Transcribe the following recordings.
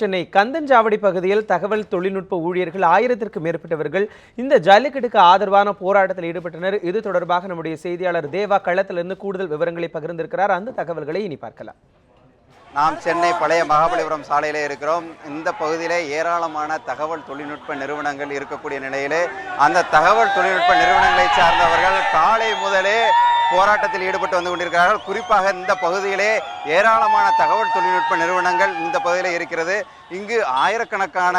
சென்னை கந்தஞ்சாவடி பகுதியில் தகவல் தொழில்நுட்ப ஊழியர்கள் ஆயிரத்திற்கு மேற்பட்டவர்கள் இந்த ஜல்லிக்கட்டுக்கு ஆதரவான போராட்டத்தில் ஈடுபட்டனர். இது தொடர்பாக நம்முடைய செய்தியாளர் தேவா களத்திலிருந்து கூடுதல் விவரங்களை பகிர்ந்திருக்கிறார். அந்த தகவல்களை இனி பார்க்கலாம். நாம் சென்னை பழைய மகாபலிபுரம் சாலையில் இருக்கிறோம். இந்த பகுதியிலே ஏராளமான தகவல் தொழில்நுட்ப நிறுவனங்கள் இருக்கக்கூடிய நிலையிலே அந்த தகவல் தொழில்நுட்ப நிறுவனங்களை சார்ந்தவர்கள் காலை முதலே போராட்டத்தில் ஈடுபட்டு வந்து கொண்டிருக்கிறார்கள். குறிப்பாக இந்த பகுதியிலே ஏராளமான தகவல் தொழில்நுட்ப நிறுவனங்கள் இந்த பகுதியில் இருக்கிறது. இங்கு ஆயிரக்கணக்கான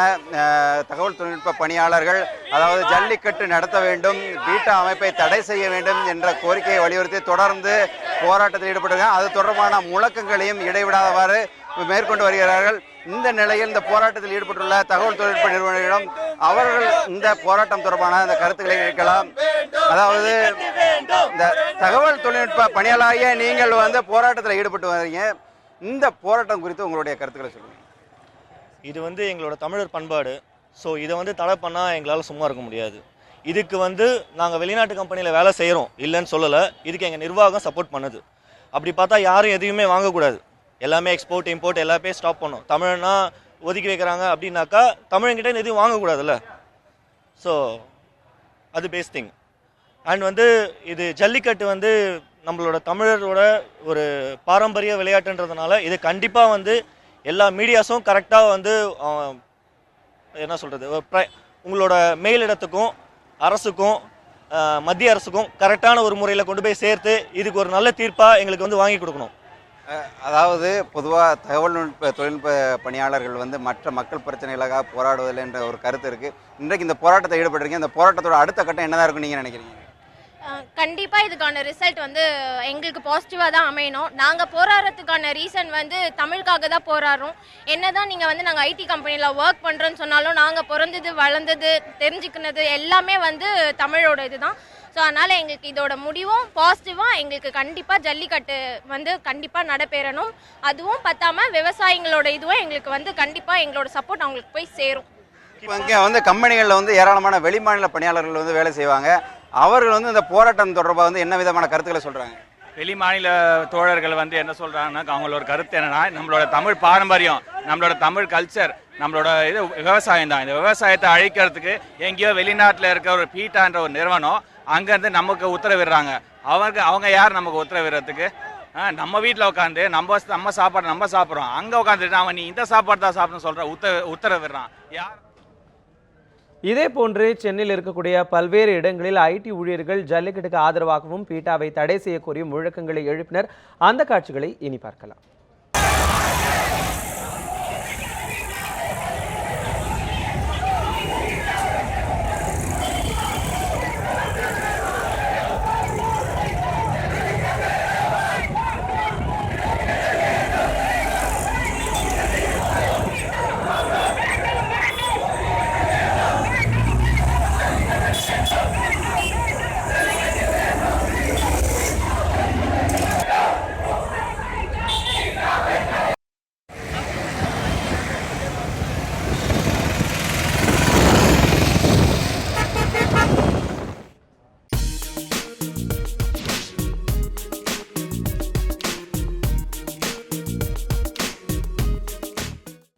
தகவல் தொழில்நுட்ப பணியாளர்கள் அதாவது ஜல்லிக்கட்டு நடத்த வேண்டும் பீட்டா அமைப்பை தடை செய்ய வேண்டும் என்ற கோரிக்கையை வலியுறுத்தி தொடர்ந்து போராட்டத்தில் ஈடுபட்டிருக்காங்க. அது தொடர்பான முழக்கங்களையும் இடைவிடாதவாறு மேற்கொண்டு வருகிறார்கள். இந்த நிலையில் இந்த போராட்டத்தில் ஈடுபட்டுள்ள தகவல் தொழில்நுட்ப நிறுவனங்களிடம் அவர்கள் இந்த போராட்டம் தொடர்பான இந்த கருத்துக்களை கேட்கலாம். அதாவது இந்த தகவல் தொழில்நுட்ப பணியாளராகிய நீங்கள் வந்து போராட்டத்தில் ஈடுபட்டு வரீங்க இந்த போராட்டம் குறித்து உங்களுடைய கருத்துக்களை சொல்லுங்க. இது வந்து எங்களோட தமிழர் பண்பாடு. ஸோ இதை வந்து தடை பண்ணால் எங்களால் சும்மா இருக்க முடியாது. இதுக்கு வந்து நாங்கள் வெளிநாட்டு கம்பெனியில் வேலை செய்கிறோம் இல்லைன்னு சொல்லலை. இதுக்கு எங்கள் நிர்வாகம் சப்போர்ட் பண்ணுது. அப்படி பார்த்தா யாரும் எதையுமே வாங்கக்கூடாது. எல்லாமே எக்ஸ்போர்ட் இம்போர்ட் எல்லாமே ஸ்டாப் பண்ணோம். தமிழ்னா ஒதுக்கி வைக்கிறாங்க அப்படின்னாக்கா தமிழங்கிட்ட எதுவும் வாங்கக்கூடாதுல்ல. ஸோ அது பேஸ் திங் அண்ட் வந்து இது ஜல்லிக்கட்டு வந்து நம்மளோட தமிழரோட ஒரு பாரம்பரிய விளையாட்டுன்றதுனால இது கண்டிப்பாக வந்து எல்லா மீடியாஸும் கரெக்டாக வந்து என்ன சொல்கிறது உங்களோட மேலிடத்துக்கும் அரசுக்கும் மத்திய அரசுக்கும் கரெக்டான ஒரு முறையில் கொண்டு போய் சேர்த்து இதுக்கு ஒரு நல்ல தீர்ப்பாக எங்களுக்கு வந்து வாங்கி கொடுக்கணும். அதாவது பொதுவாக தகவல் நுட்ப தொழில்நுட்ப பணியாளர்கள் வந்து மற்ற மக்கள் பிரச்சனைகளுக்காக போராடுவதில்லை என்ற ஒரு கருத்து இருக்குது இன்றைக்கு இந்த போராட்டத்தை ஈடுபட்டிருக்கீங்க. இந்த போராட்டத்தோட அடுத்த கட்டம் என்னதான் இருக்கும் நீங்கள் நினைக்கிறீங்க? கண்டிப்பாக இதுக்கான ரிசல்ட் வந்து எங்களுக்கு பாசிட்டிவாக தான் அமையணும். நாங்கள் போராடுறதுக்கான ரீசன் வந்து தமிழுக்காக தான் போராடுறோம். என்னதான் நீங்கள் வந்து நாங்கள் ஐடி கம்பெனியில் ஒர்க் பண்ணுறோன்னு சொன்னாலும் நாங்கள் பிறந்தது வளர்ந்தது தெரிஞ்சுக்கினது எல்லாமே வந்து தமிழோட இதுதான். ஸோ அதனால் எங்களுக்கு இதோட முடிவும் பாசிட்டிவாக எங்களுக்கு கண்டிப்பாக ஜல்லிக்கட்டு வந்து கண்டிப்பாக நடைபெறணும். அதுவும் பத்தாம விவசாயிங்களோட இதுவும் எங்களுக்கு வந்து கண்டிப்பாக எங்களோட சப்போர்ட் அவங்களுக்கு போய் சேரும். இப்போ இங்கே வந்து கம்பெனிகளில் வந்து ஏராளமான வெளிமாநில பணியாளர்கள் வந்து வேலை செய்வாங்க. அவர்கள் வந்து இந்த போராட்டம் தொடர்பாக வந்து என்ன விதமான கருத்துக்களை சொல்றாங்க? வெளி மாநில தோழர்கள் வந்து என்ன சொல்றாங்கன்னா அவங்களோட கருத்து என்னன்னா நம்மளோட தமிழ் பாரம்பரியம் நம்மளோட தமிழ் கல்ச்சர் நம்மளோட இது விவசாயம் தான். இந்த விவசாயத்தை அழிக்கிறதுக்கு எங்கேயோ வெளிநாட்டில் இருக்க ஒரு பீட்டான்ற ஒரு நிறுவனம் அங்கேருந்து நமக்கு உத்தரவிடுறாங்க. அவங்க அவங்க யார் நமக்கு உத்தரவிடுறதுக்கு? நம்ம வீட்டில் உட்காந்து நம்ம நம்ம சாப்பாடு நம்ம சாப்பிட்றோம். அங்கே உட்காந்துட்டு அவன் நீ இந்த சாப்பாடு தான் சாப்பிடணும்னு சொல்கிற உத்தர உத்தரவிடுறான். யார்? இதே போன்று சென்னையில் இருக்கக்கூடிய பல்வேறு இடங்களில் ஐடி ஊழியர்கள் ஜல்லிக்கட்டுக்கு ஆதரவாகவும் பீட்டாவை தடை செய்யக்கோரியும் முழக்கங்களை எழுப்பினர். அந்த காட்சிகளை இனி பார்க்கலாம்.